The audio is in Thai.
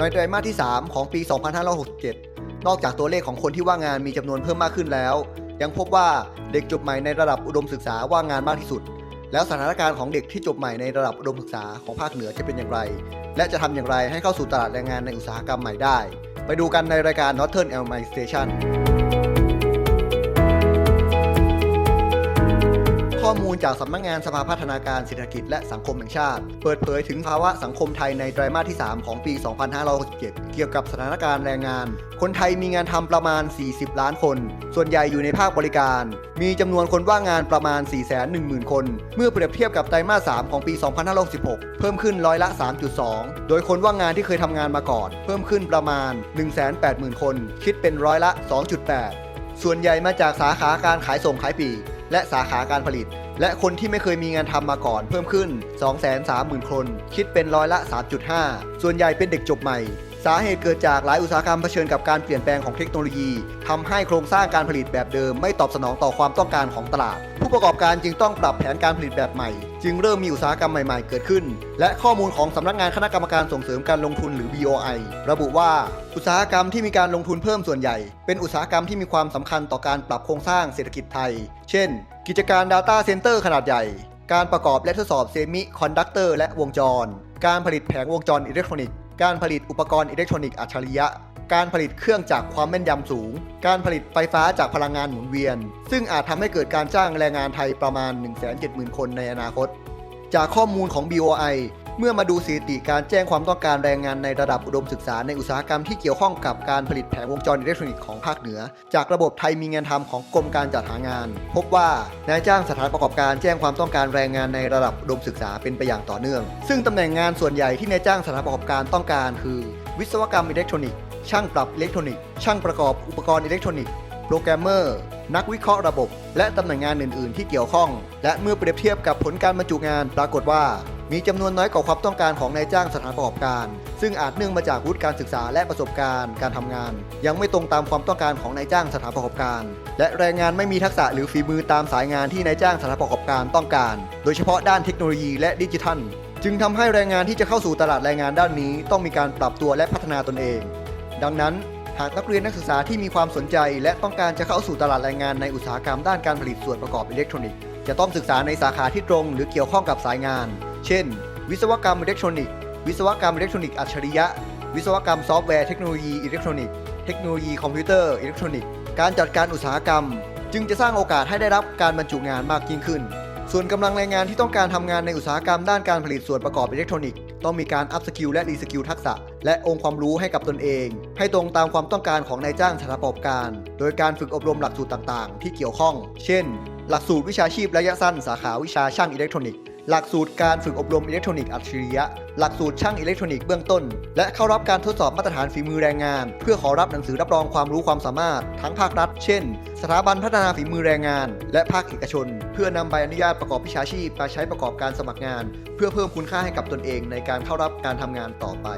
ในไตรมาสที่ 3 ของปี 2567 นอกจากตัวเลขของคนที่ว่างงานมีจำนวนเพิ่มมากขึ้นแล้ว ยังพบว่าเด็กจบใหม่ในระดับอุดมศึกษาว่างงานมากที่สุด แล้วสถานการณ์ของเด็กที่จบใหม่ในระดับอุดมศึกษาของภาคเหนือจะเป็นอย่างไร และจะทำอย่างไรให้เข้าสู่ตลาดแรงงานในอุตสาหกรรมใหม่ได้ ไปดูกันในรายการ Northern l m i Station ข้อมูลจากสำนักงานสภาพัฒนาการเศรษฐกิจและสังคมแห่งชาติ เปิดเผยถึงภาวะสังคมไทยในไตรมาสที่ 3 ของปี 2567 เกี่ยวกับสถานการณ์แรงงาน คนไทยมีงานทำประมาณ 40 ล้านคน ส่วนใหญ่อยู่ในภาคบริการ มีจำนวนคนว่างงานประมาณ 410,000 คน เมื่อเปรียบเทียบกับไตรมาส 3 ของปี 2566 เพิ่มขึ้นร้อยละ 3.2 โดยคนว่างงานที่เคยทำงานมาก่อน เพิ่มขึ้นประมาณ 180,000 คน คิดเป็นร้อยละ 2.8 ส่วนใหญ่มาจากสาขาการขายส่งขายปลีกและสาขาการผลิต และคนที่ไม่เคยมีงานทำมาก่อนเพิ่มขึ้น 230,000 คน คิดเป็นร้อยละ 3.5 ส่วนใหญ่เป็นเด็กจบใหม่ สาเหตุเกิดจากหลายอุตสาหกรรมเผชิญกับการเปลี่ยนแปลงของเทคโนโลยีทำให้โครงสร้างการผลิตแบบเดิมไม่ตอบสนองต่อความต้องการของตลาด ผู้ประกอบการจึงต้องปรับแผนการผลิตแบบใหม่ จึงเริ่มมีอุตสาหกรรมใหม่ๆ เกิดขึ้น และข้อมูลของสำนักงานคณะกรรมการส่งเสริมการลงทุนหรือ BOI ระบุว่าอุตสาหกรรมที่มีการลงทุนเพิ่มส่วนใหญ่ เป็นอุตสาหกรรมที่มีความสำคัญต่อการปรับโครงสร้างเศรษฐกิจไทย เช่น กิจการ Data Center ขนาดใหญ่ การประกอบและทดสอบเซมิคอนดักเตอร์และวงจร การผลิตแผงวงจรอิเล็กทรอนิกส์ การผลิตอุปกรณ์อิเล็กทรอนิกส์อัจฉริยะ การผลิตเครื่องจักความแม่นยำสูง การผลิตไฟฟ้าจากพลังงานหมุนเวียน ซึ่งอาจทำให้เกิดการจ้างแรงงานไทยประมาณ 170,000 คนในอนาคต จากข้อมูลของ BOI เมื่อมาดูสถิติการแจ้งความต้องการแรงงานในระดับอุดมศึกษาในอุตสาหกรรมที่เกี่ยวข้องกับการผลิตแผงวงจรอิเล็กทรอนิกส์ของภาคเหนือ จากระบบไทยมีงานทำของกรมการจัดหางาน พบว่านายจ้างสถานประกอบการแจ้งความต้องการแรงงานในระดับอุดมศึกษาเป็นไปอย่างต่อเนื่อง ซึ่งตำแหน่งงานส่วนใหญ่ที่นายจ้างสถานประกอบการต้องการคือ วิศวกรรมอิเล็กทรอนิกส์ ช่างปรับอิเล็กทรอนิกส์ ช่างประกอบอุปกรณ์อิเล็กทรอนิกส์ โปรแกรมเมอร์ นักวิเคราะห์ระบบ และตำแหน่งงานอื่น ๆ ที่เกี่ยวข้อง และเมื่อเปรียบเทียบกับผลการบรรจุงานปรากฏว่า มีจำนวนน้อยกว่าความต้องการของนายจ้างสถานประกอบการ ซึ่งอาจเนื่องมาจากวุฒิการศึกษาและประสบการณ์ การทำงาน ยังไม่ตรงตามความต้องการของนายจ้างสถานประกอบการ และแรงงานไม่มีทักษะหรือฝีมือตามสายงานที่นายจ้างสถานประกอบการต้องการ โดยเฉพาะด้านเทคโนโลยีและดิจิทัล จึงทำให้แรงงานที่จะเข้าสู่ตลาดแรงงานด้านนี้ ต้องมีการปรับตัวและพัฒนาตนเอง ดังนั้นหากนักเรียนนักศึกษาที่มีความสนใจ และต้องการจะเข้าสู่ตลาดแรงงานในอุตสาหกรรมด้านการผลิตส่วนประกอบอิเล็กทรอนิกส์จะต้องศึกษาในสาขาที่ตรง หรือเกี่ยวข้องกับสายงาน เช่น วิศวกรรมอิเล็กทรอนิกส์ วิศวกรรมอิเล็กทรอนิกส์อัจฉริยะ วิศวกรรมซอฟต์แวร์เทคโนโลยีอิเล็กทรอนิกส์ เทคโนโลยีคอมพิวเตอร์อิเล็กทรอนิกส์ การจัดการอุตสาหกรรม จึงจะสร้างโอกาสให้ได้รับการบรรจุงานมากยิ่งขึ้น ส่วนกำลังแรงงานที่ต้องการทำงานในอุตสาหกรรมด้านการผลิตส่วนประกอบอิเล็กทรอนิกส์ต้องมีการอัพสกิลและรีสกิลทักษะ และองค์ความรู้ให้กับตนเอง ให้ตรงตามความต้องการของนายจ้างสถานประกอบการ โดยการฝึกอบรมหลักสูตรต่างๆ ที่เกี่ยวข้อง เช่น หลักสูตรวิชาชีพระยะสั้นสาขาวิชาช่างอิเล็กทรอนิกส์ หลักสูตรการฝึกอบรมอิเล็กทรอนิกส์อัจฉริยะ หลักสูตรช่างอิเล็กทรอนิกส์เบื้องต้น และเข้ารับการทดสอบมาตรฐานฝีมือแรงงาน เพื่อขอรับหนังสือรับรองความรู้ความสามารถ ทั้งภาครัฐ เช่น สถาบันพัฒนาฝีมือแรงงาน และภาคเอกชน เพื่อนำใบอนุญาตประกอบวิชาชีพมาใช้ประกอบการสมัครงาน เพื่อเพิ่มคุณค่าให้กับตนเองในการเข้ารับการทำงานต่อไป